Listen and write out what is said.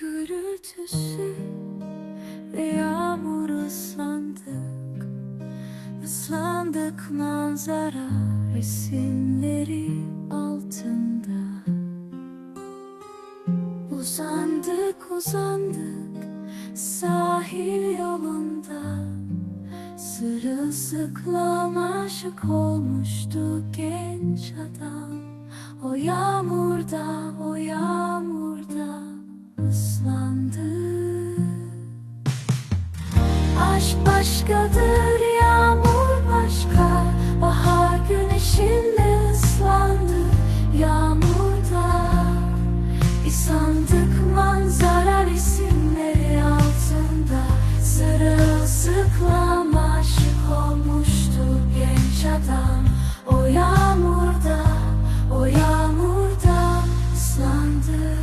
gürültüsü ve yağmur ıslandık. Islandık manzara resimleri altında. Uzandık uzandık sahil yolunda. Sırılsıklam aşık olmuştu genç adam. O yağmurda, o yağmurda Güneş başkadır, yağmur başka Bahar güneşinle ıslandı yağmurda. Bir sandık manzara resimleri altında Sırılsıklam aşık olmuştu genç adam. O yağmurda, o yağmurda ıslandı.